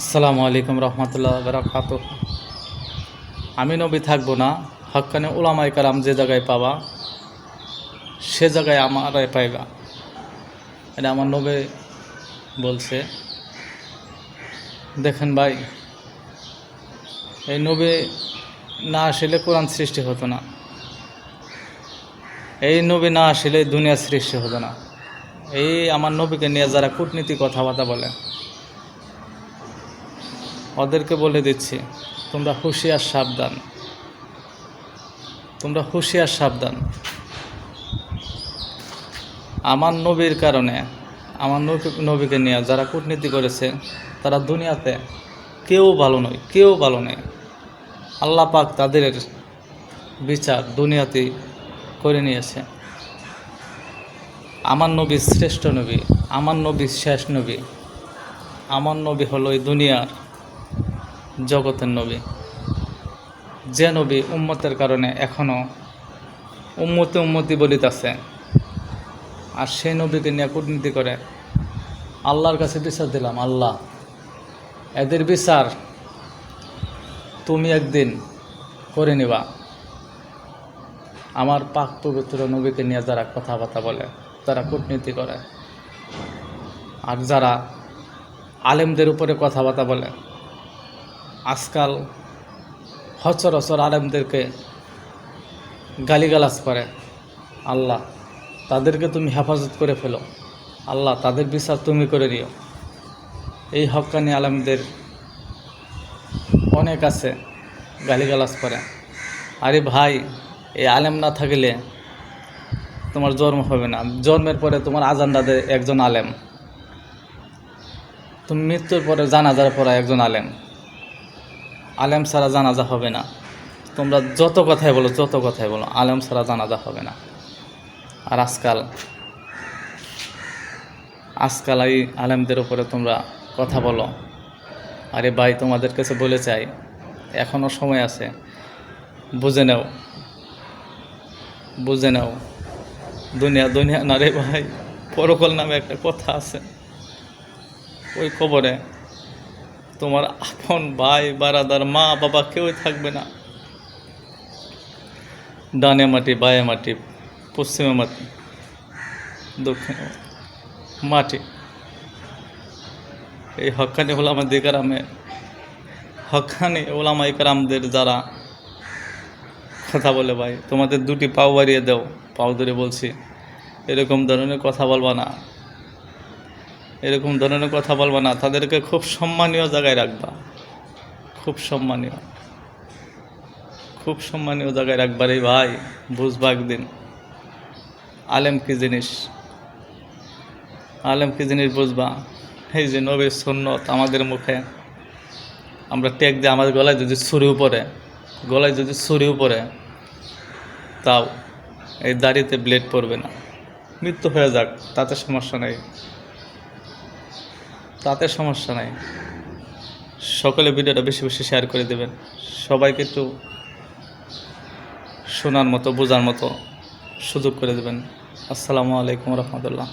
আসসালামু আলাইকুম রহমতুল্লাহ বারাকাত আমি নবী থাকব না হকানে ওলামাই কালাম যে জায়গায় পাবা, সে জায়গায় আমারাই পাইবা। এটা আমার নবী বলছে। দেখেন ভাই, এই নবী না আসলে কোরআন সৃষ্টি হতো না। এই নবী না আসলে দুনিয়া সৃষ্টি হতো না। এই আমার নবীকে নিয়ে যারা কূটনীতি কথাবার্তা বলে ওদেরকে বলে দিচ্ছি, তোমরা হুঁশিয়ার সাবধান। তোমরা হুঁশিয়ার সাবধান। আমার নবীর কারণে, আমার নবী- নবীকে নিয়ে যারা কূটনীতি করেছে, তারা দুনিয়াতে কেউ ভালো নয়, কেউ ভালো নেই। আল্লাহ পাক তাদের বিচার দুনিয়াতে করে নিয়েছে। আমার নবী শ্রেষ্ঠ নবী, আমার নবী শেষ নবী, আমার নবী হলো এই দুনিয়ার জগতের নবী। যে নবী উম্মতের কারণে এখনও উম্মতি উম্মতি বলিতেছে আর সেই নবীকে নিয়ে কূটনীতি করে আল্লাহর কাছে বিচার দিলাম, আল্লাহ, এদের বিচার তুমি একদিন করে নিবা। আমার পাক পবিত্র নবীকে নিয়ে যারা কথাবার্তা বলে, তারা কূটনীতি করে। আর যারা আলেমদের উপরে কথাবার্তা বলে আজকাল হচরচর আলেমদেরকে গালিগালাজ করে। আল্লাহ, তাদেরকে তুমি হেফাজত করে ফেলো। আল্লাহ, তাদের বিচার তুমি করে দিও। এই হক্কানি আলেমদের অনেক আছে গালিগালাজ করে। আরে ভাই, এই আলেম না থাকলে তোমার জন্ম হবে না। জন্মের পরে তোমার আজানটা একজন আলেম। তুমি মৃত্যুর পরে জানাজার পরে একজন আলেম। আলেম ছাড়া জানাজা হবে না। তোমরা যত কথাই বলো, যত কথাই বলো, আলেম ছাড়া জানাজা হবে না। আর আজকাল আজকাল এই আলেমদের উপরে তোমরা কথা বলো। আরে ভাই, তোমাদের কাছে বলে চাই এখনও সময় আছে। বুঝে নাও বুঝে নাও। দুনিয়া দুনিয়া না রে ভাই, পরকল নামে একটা কথা আছে। ওই কবরে তোমার আপন ভাই, বারাদার মা, বাবা কেউই থাকবে না। ডানে মাটি, বায়ে মাটি, পশ্চিমে মাটি, দক্ষিণে মাটি। এই হকানি ওলামা দিকারামে হকানি ওলামা ইকারামদের যারা কথা বলে ভাই, তোমাদের দুটি পাও বাড়িয়ে দাও। পাও ধরে বলছি, এরকম ধরনের কথা বলবা না। এরকম ধরনের কথা বলবা না, তাদেরকে খুব সম্মানীয় জায়গায় রাখবা। খুব সম্মানীয়। খুব সম্মানীয় জায়গায় রাখবা রে ভাই, বুঝবা একদিন। আলেম কি জিনিস? আলেম কি জিনিস বুঝবা? এই যে নবীর সুন্নত আমাদের মুখে। আমরা টেক দিয়ে আমাদের গলায় যদি ছুরি উপরে গলায় যদি ছুরি উপরে তাও এই দাড়িতে ব্লেড পড়বে না। মৃত্যু হয়ে যাক, তাতে সমস্যা নেই। তাতে সমস্যা নাই। সকলে ভিডিওটা বেশি বেশি শেয়ার করে দেবেন। সবাইকে একটু শোনার মতো, বোঝার মতো সুযোগ করে দেবেন। আসসালামু আলাইকুম রহমতুল্লাহ।